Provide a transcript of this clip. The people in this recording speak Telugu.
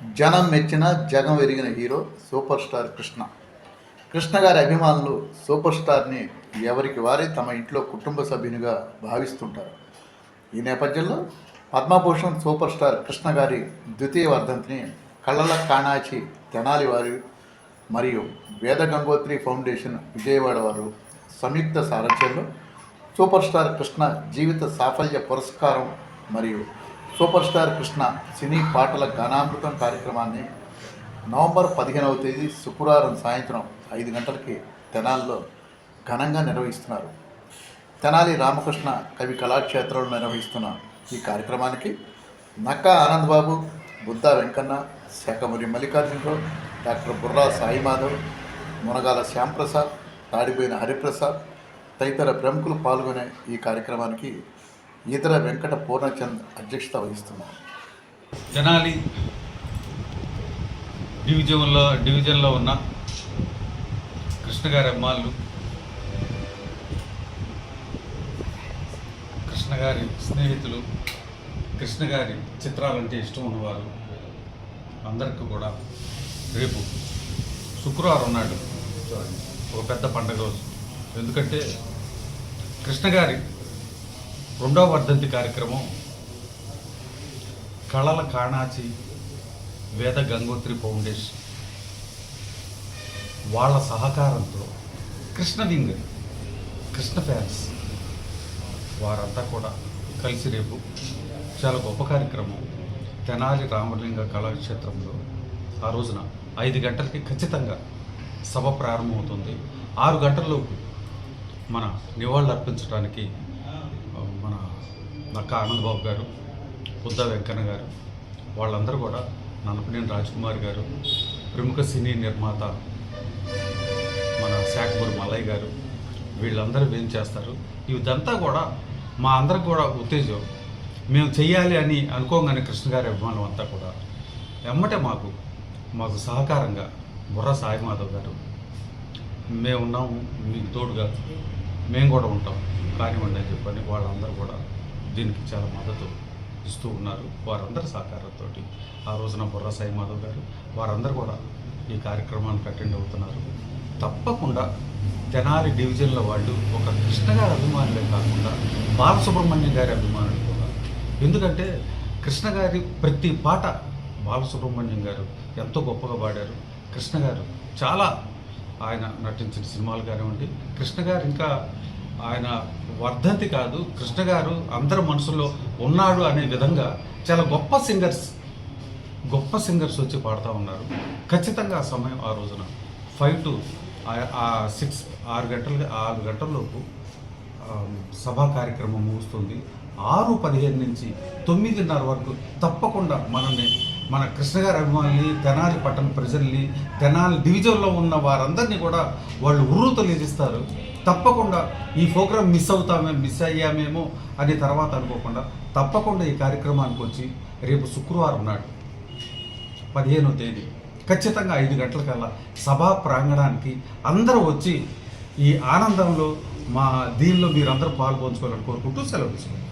జనం మెచ్చిన జగం ఎరిగిన hero super star Krishna. Krishna గారి అభిమానులు సూపర్ స్టార్ని ఎవరికి వారే తమ ఇంట్లో కుటుంబ సభ్యునిగా భావిస్తుంటారు. ఈ నేపథ్యంలో పద్మభూషణ్ సూపర్ స్టార్ కృష్ణ గారి ద్వితీయ వర్ధంతిని కళ్ళల కాణాచి తెనాలి వారు మరియు వేద గంగోత్రి ఫౌండేషన్ విజయవాడ వారు సంయుక్త సారథ్యంలో సూపర్ స్టార్ కృష్ణ జీవిత సాఫల్య పురస్కారం మరియు సూపర్ స్టార్ కృష్ణ సినీ పాటల గానామృతం కార్యక్రమాన్ని నవంబర్ పదిహేనవ తేదీ శుక్రవారం సాయంత్రం ఐదు గంటలకి తెనాలిలో ఘనంగా నిర్వహిస్తున్నారు. తెనాలి రామకృష్ణ కవి కళాక్షేత్రంలో నిర్వహిస్తున్న ఈ కార్యక్రమానికి నక్కా ఆనందబాబు బుద్ధా వెంకన్న శాఖమూరి మల్లికార్జునరావు డాక్టర్ బుర్రా సాయి మాధవ్ మునగాల శ్యాంప్రసాద్ తాడిపోయిన హరిప్రసాద్ తదితర ప్రముఖులు పాల్గొనే ఈ కార్యక్రమానికి ఈతర వెంకట పూర్ణచంద్ అధ్యక్షత వహిస్తున్నారు. తెనాలి డివిజన్లో డివిజన్లో ఉన్న కృష్ణగారి అమ్మాళ్ళు కృష్ణగారి స్నేహితులు కృష్ణగారి చిత్రాలంటే ఇష్టం ఉన్నవారు అందరికీ కూడా రేపు శుక్రవారం నాడు ఒక పెద్ద పండగ రోజు. ఎందుకంటే కృష్ణగారి రెండవ వర్ధంతి కార్యక్రమం కళల కాణాచి వేద గంగోత్రి ఫౌండేషన్. వాళ్ళ సహకారంతో కృష్ణ వింగ్ కృష్ణ ఫ్యాన్స్ వారంతా కూడా కలిసి రేపు చాలా గొప్ప కార్యక్రమం తెనాలి రామలింగ కళాక్షేత్రంలో ఆ రోజున ఐదు గంటలకి ఖచ్చితంగా సభ ప్రారంభమవుతుంది. ఆరు గంటల్లోపు మన నివాళులు అర్పించడానికి నక్క ఆనందబాబు గారు బుద్ధ వెంకన్న గారు వాళ్ళందరూ కూడా నన్నపనేని రాజ్కుమార్ గారు ప్రముఖ సినీ నిర్మాత మన శాఖమూరి మల్లయ్య గారు వీళ్ళందరూ ఏం చేస్తారు? ఇదంతా కూడా మా అందరికి కూడా ఉత్తేజం. మేము చెయ్యాలి అని అనుకోగానే కృష్ణ గారి అభిమానం అంతా కూడా. ఎమ్మటే మాకు మాకు సహకారంగా బుర్ర సాయి మాధవ్ గారు మేము ఉన్నాము మీకు తోడుగా మేము కూడా ఉంటాం. కానివ్వండి అని చెప్పని వాళ్ళందరూ కూడా దీనికి చాలా మద్దతు ఇస్తూ ఉన్నారు. వారందరి సహకారంతో ఆ రోజున బుర్ర సాయి మాధవ్ గారు వారందరూ కూడా ఈ కార్యక్రమానికి అటెండ్ అవుతున్నారు. తప్పకుండా తెనాలి డివిజన్ల వాళ్ళు ఒక కృష్ణ గారి అభిమానులే కాకుండా బాలసుబ్రహ్మణ్యం గారి అభిమానులు కూడా. ఎందుకంటే కృష్ణ గారి ప్రతి పాట బాలసుబ్రహ్మణ్యం గారు ఎంతో గొప్పగా పాడారు. కృష్ణ గారు చాలా ఆయన నటించిన సినిమాలు కానివ్వండి కృష్ణ గారు ఇంకా ఆయన వర్ధంతి కాదు కృష్ణ గారు అందరి మనసులో ఉన్నాడు అనే విధంగా చాలా గొప్ప సింగర్స్ గొప్ప సింగర్స్ వచ్చి పాడుతూ ఉన్నారు. ఖచ్చితంగా ఆ సమయం ఆ రోజున ఫైవ్ టు ఆ సిక్స్ ఆరు గంటల ఆరు గంటలలోపు సభా కార్యక్రమం ముగుస్తుంది. ఆరు పదిహేను నుంచి తొమ్మిదిన్నర వరకు తప్పకుండా మనల్ని మన కృష్ణగారి అభిమానుల్ని తెనాలి పట్టణ ప్రజల్ని తెనాలి డివిజన్లో ఉన్న వారందరినీ కూడా వాళ్ళు ఉర్రు తొలగిస్తారు తప్పకుండా ఈ ప్రోగ్రాం మిస్ అవుతామే మిస్ అయ్యామేమో అని తర్వాత అనుకోకుండా తప్పకుండా ఈ కార్యక్రమానికి వచ్చి రేపు శుక్రవారం నాడు పదిహేనో తేదీ ఖచ్చితంగా ఐదు గంటలకల్లా సభా ప్రాంగణానికి అందరూ వచ్చి ఈ ఆనందంలో మా దీనిలో మీరందరూ పాల్పంచుకోవాలని కోరుకుంటూ సెలవు తీసుకుంటాం